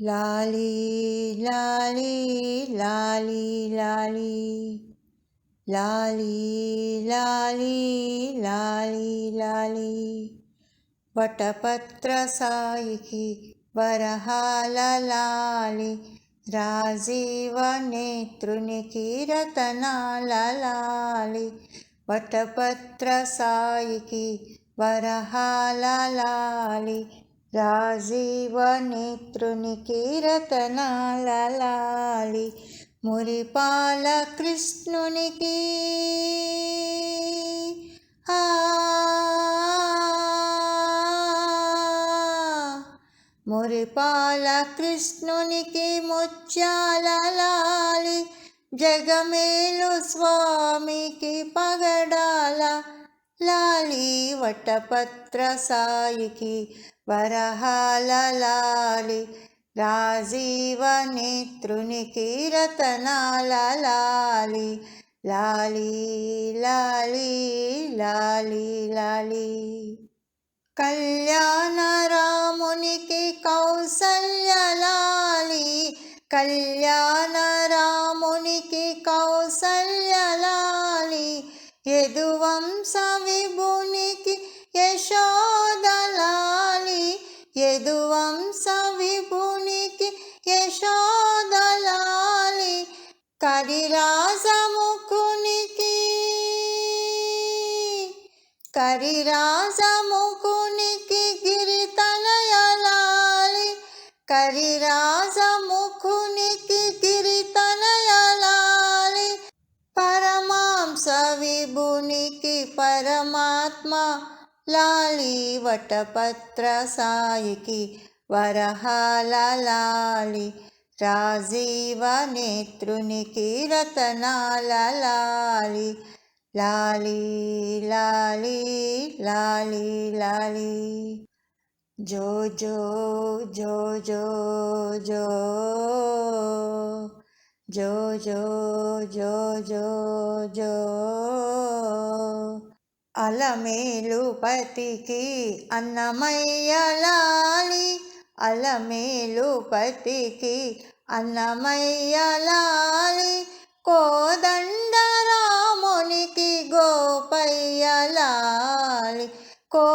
Lali, lali, lali, lali. Lali, lali, lali, lali. వటపత్ర సాయికి వరహాల లాలి రాజీవ నేత్రునికి రతనాల లాలి వటపత్ర సాయికి వరహాల లాలి రాజీవనేత్రుని కీరతనాలలాలి మురిపాల కృష్ణునికి. మురిపాల కృష్ణునికి ముత్యాలలాలి జగమేలు స్వామికి పగడ లాలి వటపత్ర సాయికి వరహాల లాలి రాజీవ నేత్రునికి రతనాల లాలి లాలి లాలి లాలి. లాలి కళ్యాణ రామునికి కౌసల్య లాలి కళ్యాణ యదువంశ విభునికి యశోదలాలి. యదువంశ విభునికి యశోదలాలి. కరిరాజముకునికి కరిరాజముకునికి గిరితనయలాలి కరిరాజము పరమాంస విభునికి పరమాత్మ లాలి వటపత్ర సాయికి వరహాల లాలి రాజీవ నేత్రునికి రతనాల లాలి లాలి లాలి లాలి లాలి జో జో జో జో జో జో జో జో జో జో అలమేలు పతికి అన్నమయ్యలాలి అలమేలు పతికి అన్నమయ్యలాలి కోదండరామునికి గోపయ్యలాలి కో